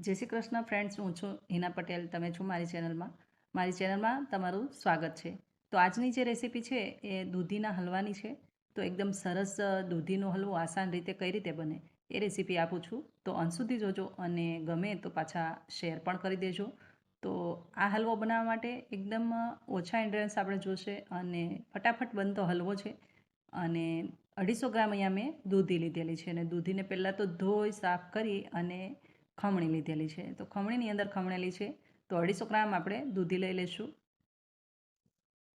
જય શ્રી કૃષ્ણ ફ્રેન્ડ્સ હું છું હિના પટેલ. તમે છો મારી ચેનલમાં મારી ચેનલમાં તમારું સ્વાગત છે. તો આજની જે રેસીપી છે એ દૂધીના હલવાની છે. તો એકદમ સરસ દૂધીનો હલવો આસાન રીતે કઈ રીતે બને એ રેસીપી આપું છું. તો અંત સુધી જોજો અને ગમે તો પાછા શેર પણ કરી દેજો. તો આ હલવો બનાવવા માટે એકદમ ઓછા ઇન્ગ્રેડિયન્ટ્સ આપણે જોશે અને ફટાફટ બનતો હલવો છે. અને અઢીસો ગ્રામ અહીંયા મેં દૂધી લીધેલી છે. અને દૂધીને પહેલાં તો ધોઈ, સાફ કરી અને ખમણી લીધેલી છે. તો ખમણીની અંદર ખમણેલી છે. તો અઢીસો ગ્રામ આપણે દૂધી લઈ લઈશું.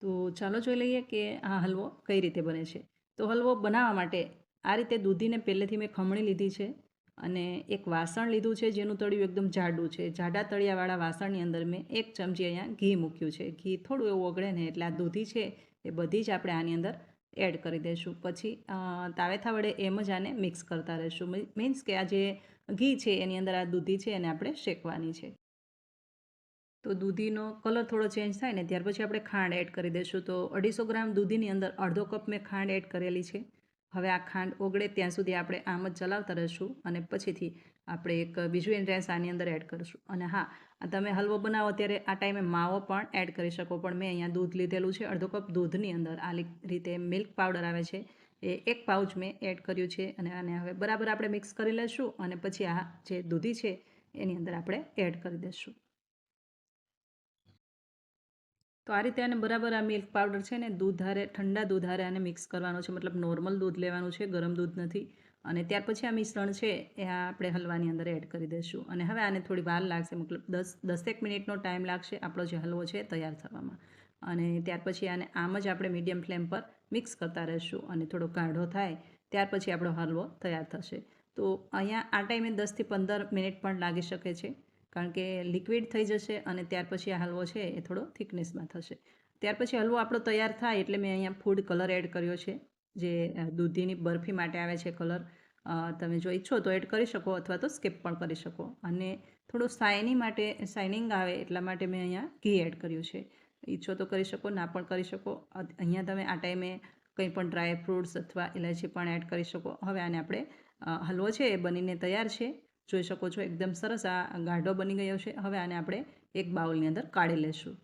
તો ચાલો જોઈ લઈએ કે આ હલવો કઈ રીતે બને છે. તો હલવો બનાવવા માટે આ રીતે દૂધીને પહેલેથી મેં ખમણી લીધી છે અને એક વાસણ લીધું છે જેનું તળિયું એકદમ જાડું છે. જાડા તળિયાવાળા વાસણની અંદર મેં એક ચમચી અહીંયા ઘી મૂક્યું છે. ઘી થોડું એવું ઓગળે ને એટલે આ દૂધી છે એ બધી જ આપણે આની અંદર એડ કરી દઈશું. પછી તાવેથા વડે એમ જ આને મિક્સ કરતા રહીશું. મીન્સ કે આ જે ઘી છે, એની અંદર આ દૂધી છે એને આપણે શેકવાની છે. તો દૂધીનો કલર થોડો ચેન્જ થાય ને ત્યાર પછી આપણે ખાંડ એડ કરી દઈશું. તો અઢીસો ગ્રામ દૂધીની અંદર અડધો કપ મેં ખાંડ એડ કરેલી છે. હવે આ ખાંડ ઓગળે ત્યાં સુધી આપણે આમ જ ચલાવતા રહીશું અને પછીથી આપણે એક બીજું ઇન્ગ્રેડિયન્સ આની અંદર એડ કરીશું. અને હા તમે હલવો બનાવો ત્યારે આ ટાઈમે માવો પણ એડ કરી શકો. પણ મેં અહીંયા દૂધ લીધેલું છે, અડધો કપ દૂધની અંદર. આ રીતે મિલ્ક પાવડર આવે છે. એ એક પાઉચ મેં એડ કર્યું છે અને આને હવે બરાબર આપણે મિક્સ કરી લઈશું અને પછી આ જે દૂધી છે એની અંદર આપણે એડ કરી દઈશું તો આ રીતે આને બરાબર આ મિલ્ક પાવડર છે ને દૂધ હારે, ઠંડા દૂધ હારે આને મિક્સ કરવાનો છે. મતલબ નોર્મલ દૂધ લેવાનું છે, ગરમ દૂધ નથી. અને ત્યાર પછી આ મિશ્રણ છે એ આપણે હલવાની અંદર એડ કરી દઈશું અને હવે આને થોડી વાર લાગશે, મતલબ દસ, દસેક મિનિટનો ટાઈમ લાગશે આપણો જે હલવો છે તૈયાર થવામાં. અને ત્યાર પછી આને આમ જ આપણે મીડિયમ ફ્લેમ પર મિક્સ કરતા રહીશું અને થોડો ગાઢો થાય, ત્યાર પછી આપણો હલવો તૈયાર થશે. તો અહીંયા આ ટાઈમે દસથી પંદર મિનિટ પણ લાગી શકે છે, કારણ કે લિક્વિડ થઈ જશે અને ત્યાર પછી આ હલવો છે એ થોડો થિકનેસમાં થશે. ત્યાર પછી હલવો આપણો તૈયાર થાય એટલે મેં અહીંયા ફૂડ કલર એડ કર્યો છે, જે દૂધીની બરફી માટે આવે છે કલર. તમે જો ઈચ્છો તો એડ કરી શકો અથવા તો સ્કીપ પણ કરી શકો. અને થોડું શાઇની માટે શાઇનિંગ આવે એટલા માટે મેં અહીંયા ઘી એડ કર્યું છે. ઈચ્છો તો કરી શકો, ના પણ કરી શકો. અહીંયા તમે આ ટાઈમે કંઈ પણ ડ્રાય ફ્રૂટ્સ અથવા ઇલાયચી પણ એડ કરી શકો. હવે આને આપણે હલવો છે, એ બનીને તૈયાર છે. જોઈ શકો છો, એકદમ સરસ આ ગાઢો બની ગયો છે. હવે આને આપણે એક બાઉલની અંદર કાઢી લેશું.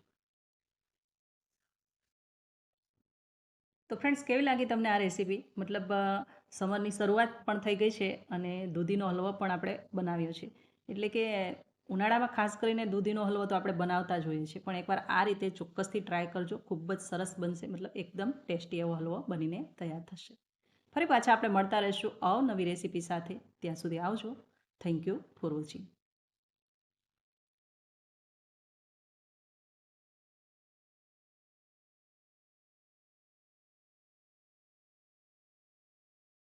તો ફ્રેન્ડ્સ કેવી લાગી તમને આ રેસીપી મતલબ સમરની શરૂઆત પણ થઈ ગઈ છે અને દૂધીનો હલવો પણ આપણે બનાવ્યો છે. એટલે કે ઉનાળામાં ખાસ કરીને દૂધીનો હલવો તો આપણે બનાવતા જ હોઈએ છીએ. પણ એકવાર આ રીતે ચોક્કસથી ટ્રાય કરજો. ખૂબ જ સરસ બનશે. મતલબ એકદમ ટેસ્ટી એવો હલવો બનીને તૈયાર થશે. ફરી પાછા આપણે મળતા રહીશું અવનવી રેસીપી સાથે. ત્યાં સુધી આવજો. Thank you for watching